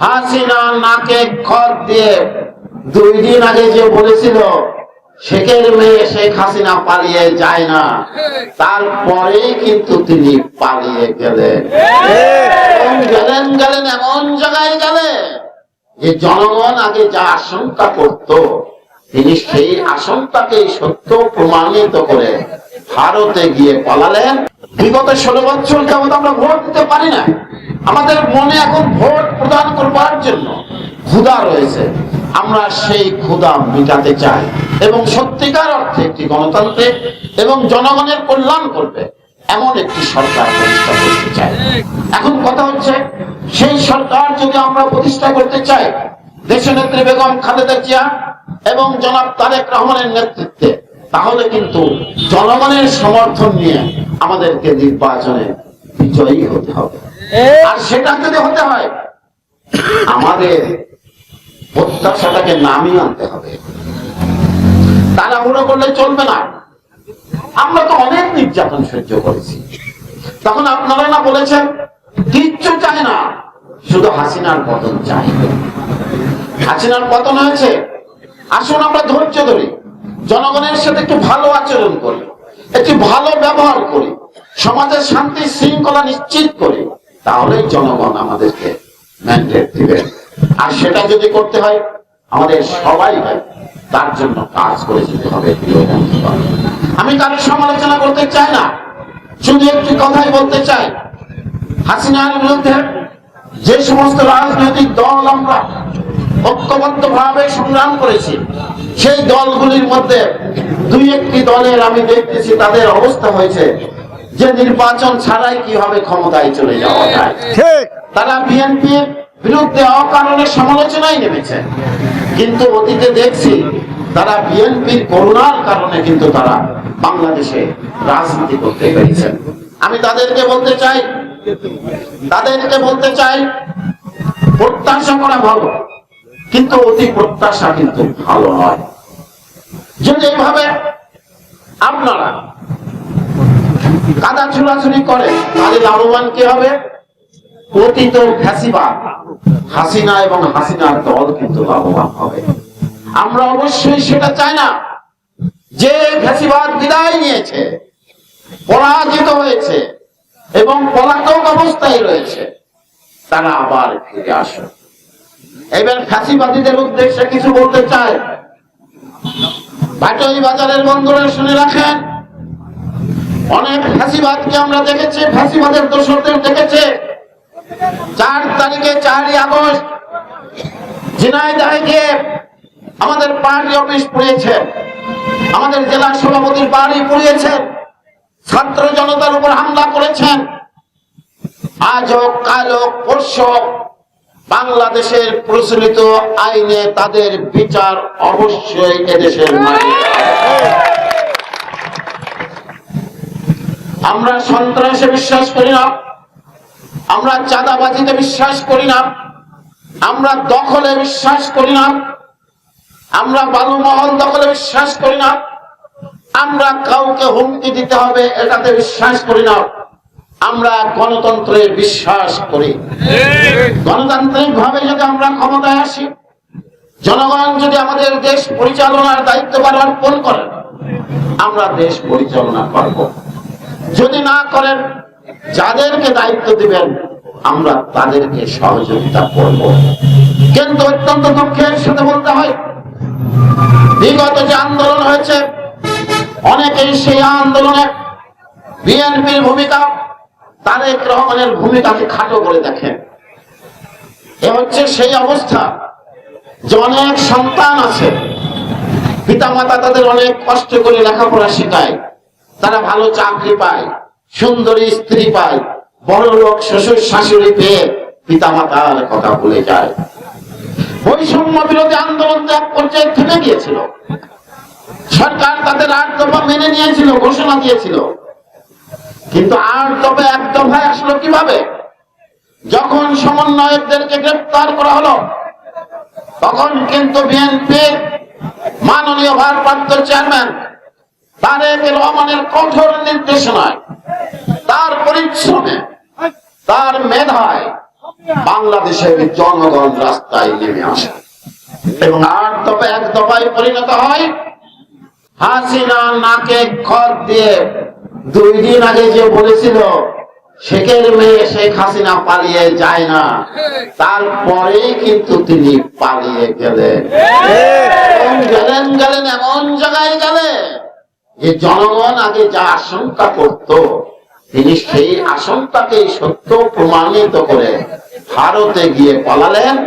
হাসিনা নাকে খত দিয়ে দুই দিন আগে যে বলেছিল, শেখের মেয়ে শেখ হাসিনা পালিয়ে যায় না। তারপরেই কিন্তু তিনি পালিয়ে গেলেন। গেলেন গেলেন এমন জায়গায় গেলেন যে জনগণ আগে যা আশঙ্কা করত, তিনি সেই আশঙ্কাকে সত্য প্রমাণিত করে ভারতে গিয়ে পালালেন। বিগত ষোলো বছর কেমন আমরা ভোট দিতে পারি না আমাদের মনে এখন ভোট প্রদান করবার জন্য ক্ষুধা রয়েছে। আমরা সেই ক্ষুধা মেটাতে চাই এবং সত্যিকার অর্থে একটি গণতান্ত্রিক এবং জনগণের কল্যাণ করবে এমন একটি সরকার প্রতিষ্ঠা করতে চাই। এখন কথা হচ্ছে, সেই সরকার যদি আমরা প্রতিষ্ঠা করতে চাই, দেশনেত্রী বেগম খালেদা জিয়া এবং জনাব তারেক রহমানের নেতৃত্বে, তাহলে কিন্তু জনগণের সমর্থন নিয়ে আমাদেরকে নির্বাচনে বিজয়ী হতে হবে। আর সেটা যদি হতে হয়, আমাদের প্রত্যাশাটাকে নামিয়ে আনতে হবে। তাড়াহুড়ো করলে চলবে না। আমরা তো অনেক নির্যাতন সহ্য করেছি। তখন আপনারা না বলেছেন, কিচ্ছু চায় না, শুধু হাসিনার পতন চাই। হাসিনার পতন হয়েছে। আসুন আমরা ধৈর্য ধরি। জনগণের সাথে একটু ভালো আচরণ করি, একটু ভালো ব্যবহার করি, সমাজের শান্তি, শৃঙ্খলা নিশ্চিত করি। তাহলেই জনগণ আমাদেরকে ম্যান্ডেট দিবে। আর সেটা যদি করতে হয়, আমাদের সবাই তার জন্য কাজ করে যেতে হবে আমি কারোর সমালোচনা করতে চাই না। শুধু একটি কথাই বলতে চাই। হাসিনার বিরুদ্ধে যে সমস্ত রাজনৈতিক দল আমরা ঐক্যবদ্ধ ভাবে সংগ্রাম করেছি, সেই দলগুলির মধ্যে দুই একটি দলের আমি দেখতেছি, তাদের অবস্থা হয়েছে যে নির্বাচন ছাড়াই কীভাবে ক্ষমতায় চলে যাওয়া যায়? তারা বিএনপির বিরুদ্ধে অকারণে সমালোচনায় নেমেছে। কিন্তু অতীতে দেখছি তারা বিএনপির করুণার কারণে কিন্তু তারা বাংলাদেশে রাজনীতি করতে পেরেছেন। আমি তাদেরকে বলতে চাই তাদেরকে বলতে চাই প্রত্যাশা করা ভালো কিন্তু অতি প্রত্যাশা কিন্তু ভালো নয়। যদি এইভাবে আপনারা কাদা ছুড়াছুড়ি করে তাহলে লাভবান কি হবে? অতীত ফ্যাসিবাদ। হাসিনা এবং হাসিনার দল কিন্তু লাভবান হবে। আমরা অবশ্যই সেটা চাই না। যে ফ্যাসিবাদ বিদায় নিয়েছে, পরাজিত হয়েছে এবং পলাতক অবস্থায় রয়েছে, তারা আবার ফিরে আসে এবার ফ্যাসিবাদীদের উদ্দেশ্যে কিছু বলতে চায় ভাটই বাজারের বন্ধুরা শুনে রাখেন। অনেক ফাঁসিবাদকে আমরা দেখেছি ফাঁসিবাদের দোষরদের দেখেছে। চার তারিখে চারই আগস্ট গিয়ে আমাদের পার্টি অফিস পুড়িয়েছেন আমাদের জেলা সভাপতির বাড়ি পুড়িয়েছেন ছাত্র জনতার উপর হামলা করেছেন। আজ হোক, কাল হোক, পরশু বাংলাদেশের প্রচলিত আইনে তাদের বিচার অবশ্যই এদেশের মাটিতে হবে। আমরা সন্ত্রাসে বিশ্বাস করি না। আমরা চাঁদাবাজিতে বিশ্বাস করি না। আমরা দখলে বিশ্বাস করি না। আমরা বালুমহল দখলে বিশ্বাস করি না। আমরা কাউকে হুমকি দিতে হবে, এটাতে বিশ্বাস করি না। আমরা গণতন্ত্রে বিশ্বাস করি। গণতান্ত্রিক ভাবে যদি আমরা ক্ষমতায় আসি, জনগণ যদি আমাদের দেশ পরিচালনার দায়িত্ব অর্পণ করেন আমরা দেশ পরিচালনা করব। যদি না করেন, যাদেরকে দায়িত্ব দিবেন, আমরা তাদেরকে সহযোগিতা করব। কিন্তু অত্যন্ত দুঃখের সাথে বলতে হয়, বিগত যে আন্দোলন হয়েছে, অনেকেই সেই আন্দোলনে বিএনপির ভূমিকা, তারেক রহমানের ভূমিকাকে খাটো করে দেখেন। এ হচ্ছে সেই অবস্থা যে অনেক সন্তান আছে, পিতামাতা তাদের অনেক কষ্ট করে লেখাপড়া শেখায়। তারা ভালো চাকরি পায়, সুন্দরী স্ত্রী পায়, বড় লোক, শ্বশুর, শাশুড়ি পেয়ে পিতামাতার কথা ভুলে যায়। বৈষম্য বিরোধী আন্দোলন এক পর্যায়ে থেমে গিয়েছিল। সরকার তাদের আট দফা মেনে নিয়েছিল, ঘোষণা দিয়েছিল। কিন্তু আট দফা এক দফায় আসলো কীভাবে? যখন সমন্বয়কদেরকে গ্রেপ্তার করা হলো, তখন কিন্তু বিএনপির মাননীয় ভারপ্রাপ্ত চেয়ারম্যান তারেক রহমানের কঠোর নির্দেশনায় তার পরিশ্রমে তার মেধায় বাংলাদেশের জনগণ রাস্তায় নেমে আসে। এবং আট দফা এক দফায় পরিণত হয়। হাসিনা নাকে দিয়ে দুই দিন আগে যে বলেছিল শেখের মেয়ে শেখ হাসিনা পালিয়ে যায় না। তারপরে কিন্তু তিনি পালিয়ে গেলেন। গেলেন গেলেন এমন জায়গায় যে জনগণ আগে যা আশঙ্কা করত, তিনি সেই আশঙ্কাকে সত্য প্রমাণিত করে ভারতে গিয়ে পালালেন।